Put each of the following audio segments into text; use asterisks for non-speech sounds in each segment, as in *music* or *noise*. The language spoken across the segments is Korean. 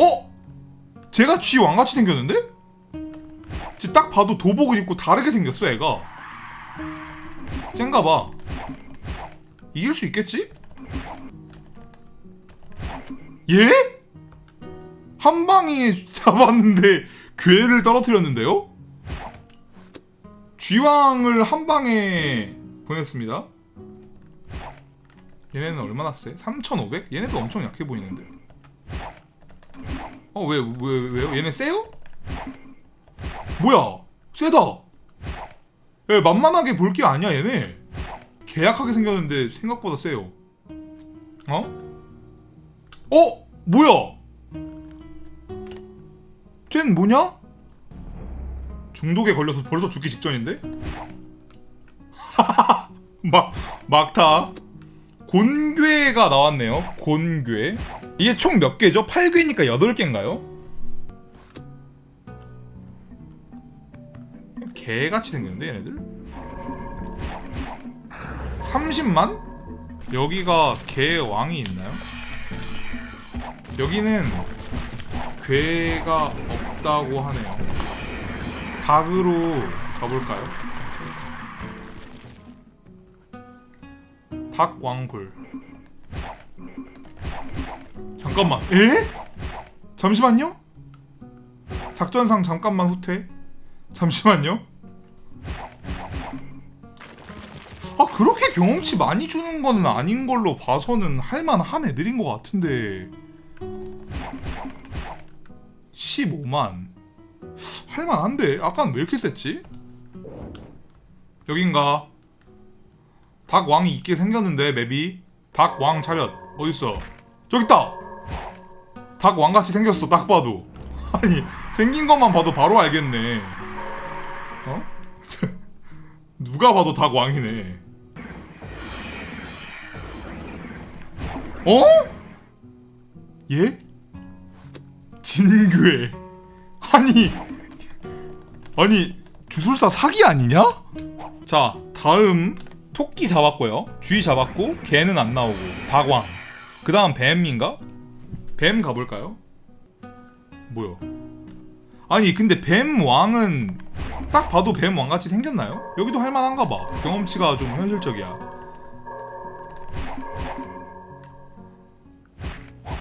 어? 제가 쥐 왕같이 생겼는데? 딱 봐도 도복을 입고 다르게 생겼어 애가 쨍가봐 이길 수 있겠지? 예? 한 방에 *laughs* 잡았는데 괴를 떨어뜨렸는데요? 쥐왕을 한 방에 보냈습니다 얘네는 얼마나 세? 3,500? 얘네도 엄청 약해 보이는데 어, 왜, 왜, 왜요? 얘네 세요? 뭐야? 세다! 야, 만만하게 볼 게 아니야, 얘네. 계약하게 생겼는데 생각보다 세요. 어? 어? 뭐야? 쟨 뭐냐? 중독에 걸려서 벌써 죽기 직전인데? *laughs* 막, 막타. 곤괴가 나왔네요. 곤괴. 이게 총 몇 개죠? 8개니까 8개인가요? 개같이 생겼는데 얘네들? 30만? 여기가 개 왕이 있나요? 여기는 괴가 없다고 하네요. 닭으로 가볼까요? 닭왕굴. 잠깐만. 에? 잠시만요. 작전상 잠깐만 후퇴. 잠시만요. 아 그렇게 경험치 많이 주는 건 아닌 걸로 봐서는 할만한 애들인 것 같은데 15만 할만한데 아까는 왜 이렇게 셌지? 여긴가 닭왕이 있게 생겼는데 맵이. 닭왕 차렷. 어딨어? 저기 있다! 닭왕 같이 생겼어 딱 봐도. *laughs* 아니 생긴 것만 봐도 바로 알겠네. 어? *laughs* 누가 봐도 닭왕이네. 어? 예? 진괴. *laughs* 아니. 아니 주술사 사기 아니냐? 자 다음 토끼 잡았고요 쥐 잡았고 개는 안 나오고 닭왕 그 다음 뱀인가? 뱀 가볼까요? 뭐야 아니 근데 뱀 왕은 딱 봐도 뱀 왕같이 생겼나요? 여기도 할만한가 봐 경험치가 좀 현실적이야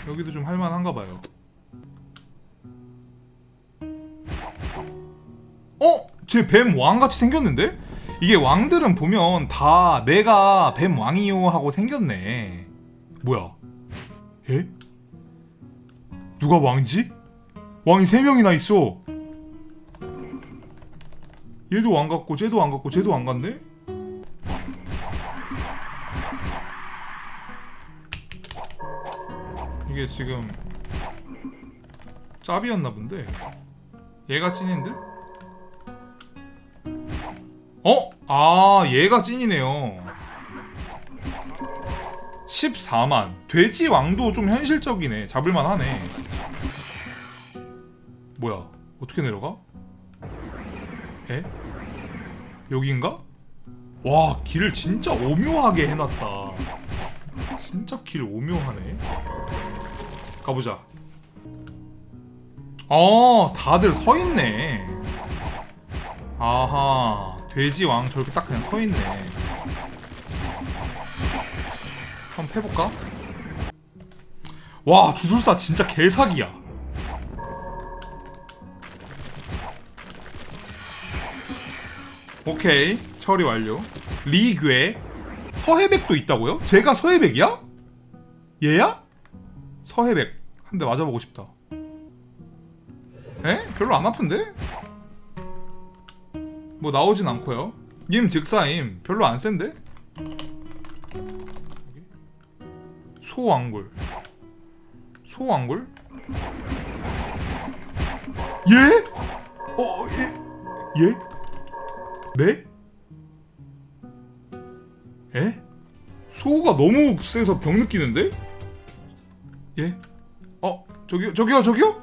여기도 좀 할만한가 봐요 어? 쟤 뱀 왕같이 생겼는데? 이게 왕들은 보면 다 내가 뱀 왕이요 하고 생겼네 뭐야 에? 누가 왕이지? 왕이 세 명이나 있어 얘도 왕 같고 쟤도 왕 같고 쟤도 왕 같네? 이게 지금 짭이었나 본데 얘가 찐인데? 어? 아 얘가 찐이네요. 14만. 돼지 왕도 좀 현실적이네. 잡을만 하네. 뭐야? 어떻게 내려가? 에? 여긴가? 와 길을 진짜 오묘하게 해놨다. 진짜 길 오묘하네. 가보자. 어 다들 서있네. 아하 돼지 왕 저렇게 딱 그냥 서있네 한번 패볼까? 와 주술사 진짜 개사기야 오케이 처리 완료 리괴 서해백도 있다고요? 제가 서해백이야? 얘야? 서해백 한 대 맞아보고 싶다 에? 별로 안 아픈데? 뭐 나오진 않고요 님 즉사임 별로 안 센데? 소왕굴 소왕굴? 예? 어, 예? 예? 네? 에? 소가 너무 세서 병 느끼는데? 예? 어, 저기요, 저기요, 저기요?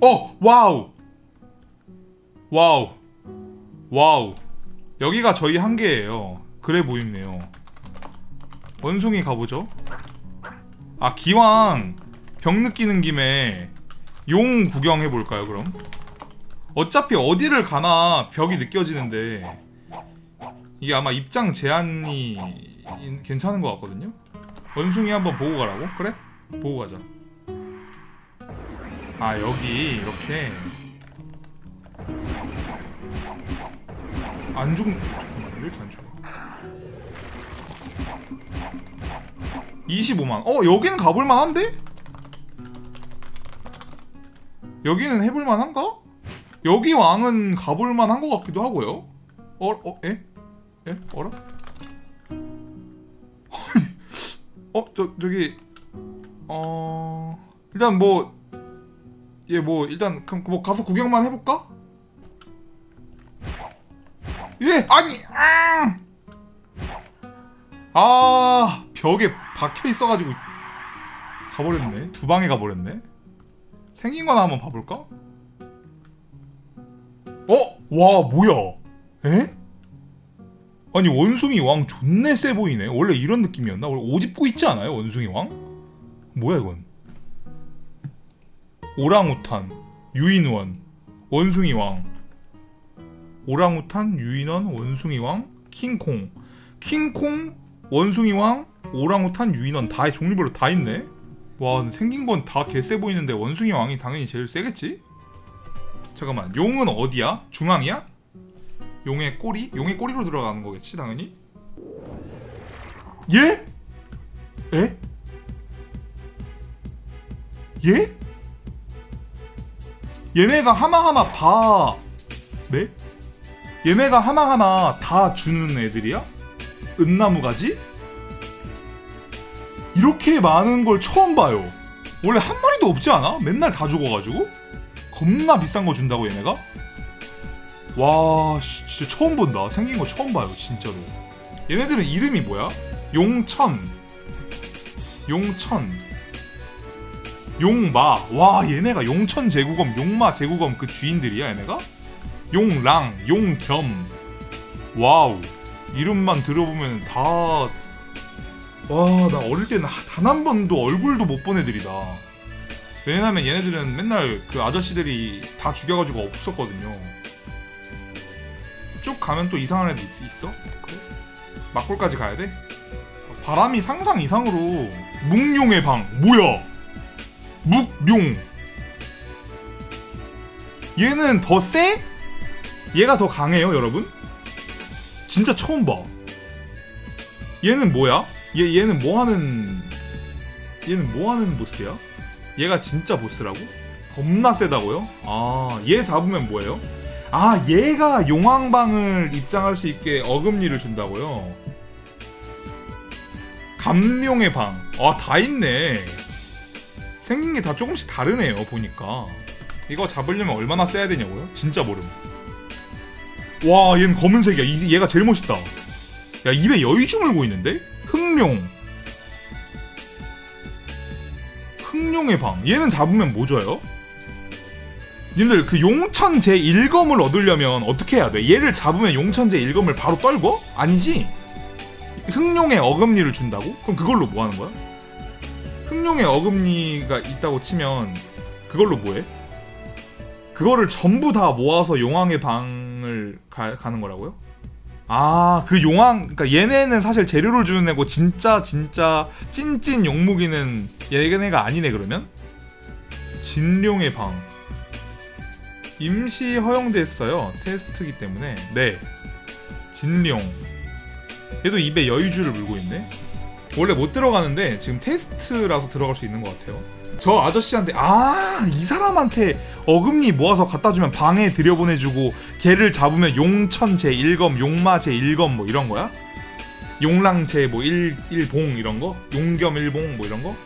어, 와우! 와우. 와우. 여기가 저희 한계예요. 그래 보이네요. 원숭이 가보죠. 아, 기왕 벽 느끼는 김에 용 구경해 볼까요 그럼? 어차피 어디를 가나 벽이 느껴지는데 이게 아마 입장 제한이 인- 괜찮은 것 같거든요. 원숭이 한번 보고 가라고? 그래? 보고 가자. 아 여기 이렇게 안 죽... 잠깐만 왜 이렇게 안 죽어? 25만. 어 여기는 가볼만 한데? 여기는 해볼만 한가? 여기 왕은 가볼만 한 것 같기도 하고요. 어, 어, 에? 에? 어라? *laughs* 어, 저, 저기, 어, 일단 뭐, 얘 뭐, 일단, 그럼 뭐 가서 구경만 해볼까? 예, 아니, 아! 아, 벽에 박혀 있어가지고, 가버렸네. 두 방에 가버렸네. 생긴 거나 한번 봐볼까? 어? 와 뭐야? 에? 아니 원숭이 왕 존내 세 보이네. 원래 이런 느낌이었나? 원래 옷 입고 있지 않아요? 원숭이 왕? 뭐야 이건? 오랑우탄, 유인원, 원숭이 왕. 오랑우탄, 유인원, 원숭이 왕, 킹콩. 킹콩, 원숭이 왕, 오랑우탄, 유인원 다 종류별로 다 있네. 와 생긴 건 다 개세 보이는데 원숭이 왕이 당연히 제일 세겠지? 잠깐만 용은 어디야? 중앙이야? 용의 꼬리? 용의 꼬리로 들어가는 거겠지 당연히? 예? 에? 예? 얘네가 하나하나 다 네? 얘네가 하나하나 다 주는 애들이야? 은나무 가지? 이렇게 많은 걸 처음 봐요. 원래 한 마리도 없지 않아? 맨날 다 죽어가지고? 겁나 비싼 거 준다고 얘네가? 와 씨, 진짜 처음 본다. 생긴 거 처음 봐요 진짜로. 얘네들은 이름이 뭐야? 용천, 용천, 용마. 와 얘네가 용천 제국엄, 용마 제국엄 그 주인들이야 얘네가? 용랑, 용겸. 와우 이름만 들어보면 다 와, 나 어릴 때는 단 한 번도 얼굴도 못 본 애들이다. 왜냐면 얘네들은 맨날 그 아저씨들이 다 죽여가지고 없었거든요. 쭉 가면 또 이상한 애들 있- 있어? 그래? 막골까지 가야 돼? 바람이 상상 이상으로 묵룡의 방 뭐야? 묵룡 얘는 더 세? 얘가 더 강해요 여러분? 진짜 처음 봐 얘는 뭐야? 얘 얘는 뭐 하는 얘는 뭐 하는 보스야? 얘가 진짜 보스라고? 겁나 세다고요? 아, 얘 잡으면 뭐예요? 아, 얘가 용왕방을 입장할 수 있게 어금니를 준다고요? 감룡의 방. 아, 다 있네. 생긴 게 다 조금씩 다르네요, 보니까. 이거 잡으려면 얼마나 세야 되냐고요? 진짜 모름. 와, 얘는 검은색이야. 이- 얘가 제일 멋있다. 야, 입에 여의주 물고 있는데? 흑룡. 흑룡의 방. 얘는 잡으면 뭐 줘요? 님들 그 용천 제 1검을 얻으려면 어떻게 해야 돼? 얘를 잡으면 용천 제 1검을 바로 떨고? 아니지. 흑룡의 어금니를 준다고? 그럼 그걸로 뭐 하는 거야? 흑룡의 어금니가 있다고 치면 그걸로 뭐 해? 그거를 전부 다 모아서 용왕의 방 을 가, 가는 거라고요? 아, 그 용왕, 그러니까 얘네는 사실 재료를 주는 애고 진짜 진짜 찐찐 용무기는 얘네가 아니네 그러면? 진룡의 방. 임시 허용됐어요. 테스트기 때문에. 네. 진룡. 얘도 입에 여유주를 물고 있네. 원래 못 들어가는데 지금 테스트라서 들어갈 수 있는 것 같아요 저 아저씨한테 아 이 사람한테 어금니 모아서 갖다 주면 방에 들여보내주고 걔를 잡으면 용천 제 1검 용마 제 1검 뭐 이런 거야? 용랑 제뭐 1, 1봉 이런 거? 용겸 1봉 뭐 이런 거?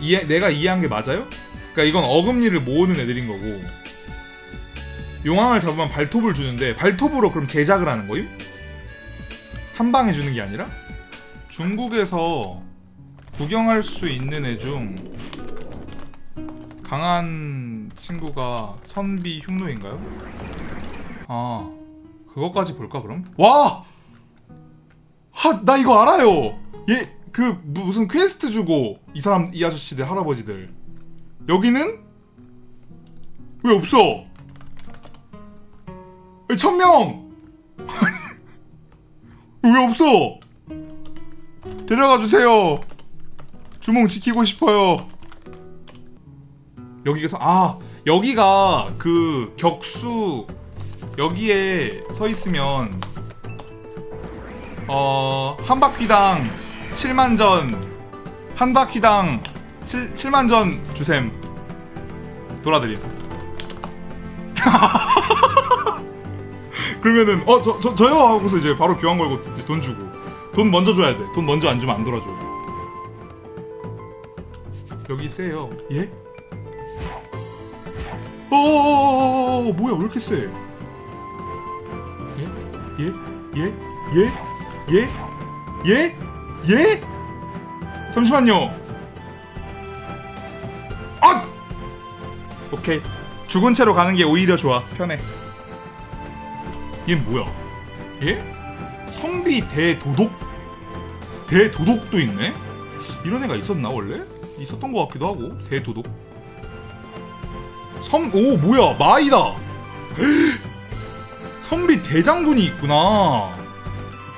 이해, 내가 이해한 게 맞아요? 그러니까 이건 어금니를 모으는 애들인 거고 용왕을 잡으면 발톱을 주는데 발톱으로 그럼 제작을 하는 거임? 한 방에 주는 게 아니라? 중국에서 구경할 수 있는 애 중 강한 친구가 선비 흉노인가요? 아 그것까지 볼까 그럼? 와! 하, 나 이거 알아요! 얘 그 무슨 퀘스트 주고 이 사람 이 아저씨들 할아버지들 여기는 왜 없어? 왜 천명 *laughs* 왜 없어? 데려가 주세요. 주몽 지키고 싶어요. 여기가 아 여기가 그 격수 여기에 서 있으면 어한 바퀴당 7만 전 한 바퀴당 7, 7만 전 주셈. 돌아드림. *laughs* 그러면은 어 저 저 저, 요? 하고서 이제 바로 교환 걸고 돈 주고. 돈 먼저 줘야 돼. 돈 먼저 안 주면 안 돌아줘 여기 세요 예? 어 뭐야 왜 이렇게 세? 예? 예? 예? 예? 예? 예? 예? 잠시만요. 아! 오케이. 죽은 채로 가는 게 오히려 좋아. 편해. 얘 뭐야? 예? 성비 대도독? 대도독도 있네? 이런 애가 있었나 원래? 있었던 것 같기도 하고 대도독. 섬, 오 뭐야 마이다. *gasps* 선비 대장군이 있구나.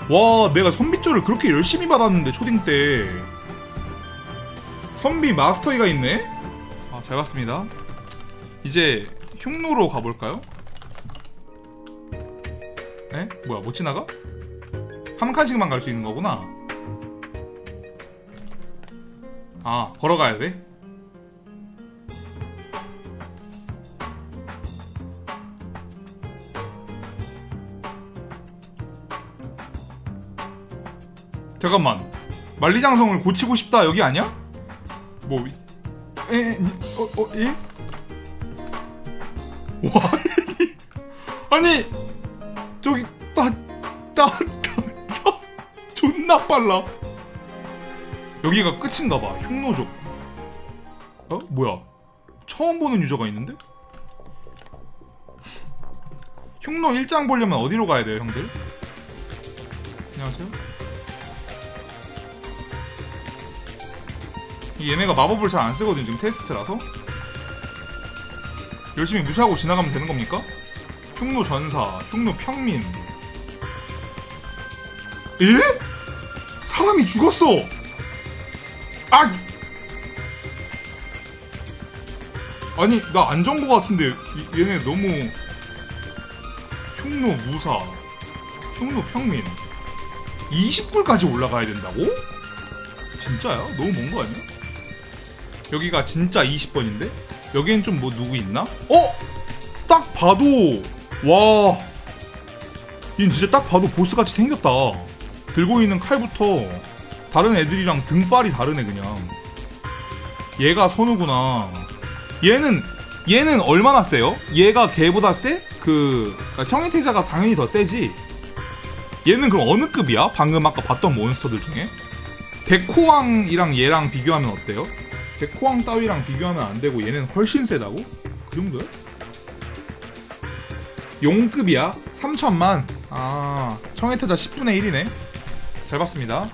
와, 내가 선비조를 그렇게 열심히 받았는데 초딩 때. 선비 마스터이가 있네. 아, 잘 봤습니다. 이제 흉노로 가볼까요? 에? 뭐야, 못 지나가? 한 칸씩만 갈 수 있는 거구나. 아, 걸어가야 돼? 잠깐만 만리장성을 고치고 싶다 여기 아니야? 뭐 에, 에, 어, 어, 예? 와, *laughs* 아니, 저기, 따, 따, 따, 따, 존나 빨라. 여기가 끝인가 봐, 흉노족. 어? 뭐야? 처음 보는 유저가 있는데? 흉노 1장 보려면 어디로 가야 돼요, 형들? 안녕하세요. 이 얘네가 마법을 잘 안 쓰거든 지금 테스트라서 열심히 무시하고 지나가면 되는 겁니까? 흉노 전사, 흉노 평민 예? 사람이 죽었어! 아! 아니 나 안전거 같은데 이- 얘네 너무 흉노 무사 흉노 평민 20불까지 올라가야 된다고? 진짜야? 너무 먼 거 아니야? 여기가 진짜 20번인데? 여기엔 좀 뭐 누구 있나? 어? 딱 봐도 와. 얘 진짜 딱 봐도 보스같이 생겼다. 들고 있는 칼부터 다른 애들이랑 등발이 다르네 그냥. 얘가 선우구나. 얘는 얘는 얼마나 세요? 얘가 걔보다 세? 그 그러니까 형이태자가 당연히 더 세지. 얘는 그럼 어느 급이야? 방금 아까 봤던 몬스터들 중에? 백호왕이랑 얘랑 비교하면 어때요? 백호왕 따위랑 비교하면 안 되고 얘는 훨씬 세다고? 그 정도야? 용급이야? 3천만? 아, 청해태자 10분의 1이네. 잘 봤습니다.